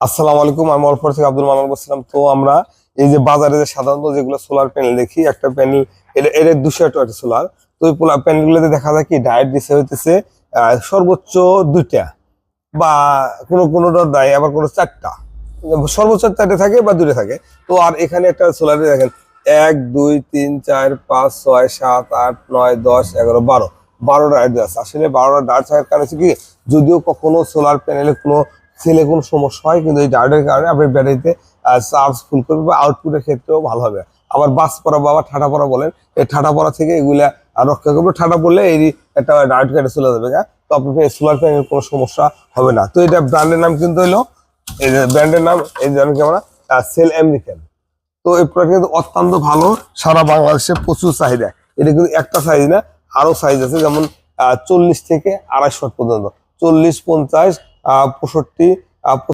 আসসালামু আলাইকুম, আমি অল্প থেকে আব্দুল মালান বলছিলাম। তো আমরা এই যে বাজারে যে সাধারণত যেগুলো সোলার প্যানেল দেখি, একটা প্যানেল এটা এর দুশো একটা সোলার। তো ওই প্যানেল গুলোতে দেখা যায় কি ডায়েট দিছে হইতেছে সর্বোচ্চ দুইটা বা কোনো কোনোটা দেয় আবার কোনো চারটা। সর্বোচ্চ চারটে থাকে বা দুটো থাকে। তো আর এখানে একটা সোলারে দেখেন, এক, দুই, তিন, চার, পাঁচ, ছয়, সাত, আট, নয়, দশ, এগারো, বারো। বারোটা আছে। আসলে বারোটা ডায়েট থাকার কারণ হচ্ছে কি, যদিও কখনো সোলার প্যানেলে কোনো সেলে কোনো সমস্যা হয়, কিন্তু এই ডায়েটের কারণে আপনি ব্যাটারিতে চার্জ ফুল করবে বা আউটপুটের ক্ষেত্রেও ভালো হবে। আবার বাস পড়া বা ঠাটা পড়া বলেন, এই ঠাটা পড়া থেকে এগুলা রক্ষা করবে। ঠাটা পড়লে এই একটা ডায়েট কেটে চলে যাবে হ্যাঁ? তো আপনার সোলার প্যানেল কোনো সমস্যা হবে না। তো এটা ব্র্যান্ডের নাম কিন্তু হলো, এই ব্র্যান্ডের নাম, এই কি আমরা? সেল আমেরিকান তো এই প্রোডাক্ট কিন্তু অত্যন্ত ভালো, সারা বাংলাদেশে প্রচুর চাহিদা। এটা কিন্তু একটা সাইজ না আরও সাইজ আছে, যেমন চল্লিশ থেকে আড়াইশো পর্যন্ত। চল্লিশ, পঞ্চাশ পঁয়ষট্টি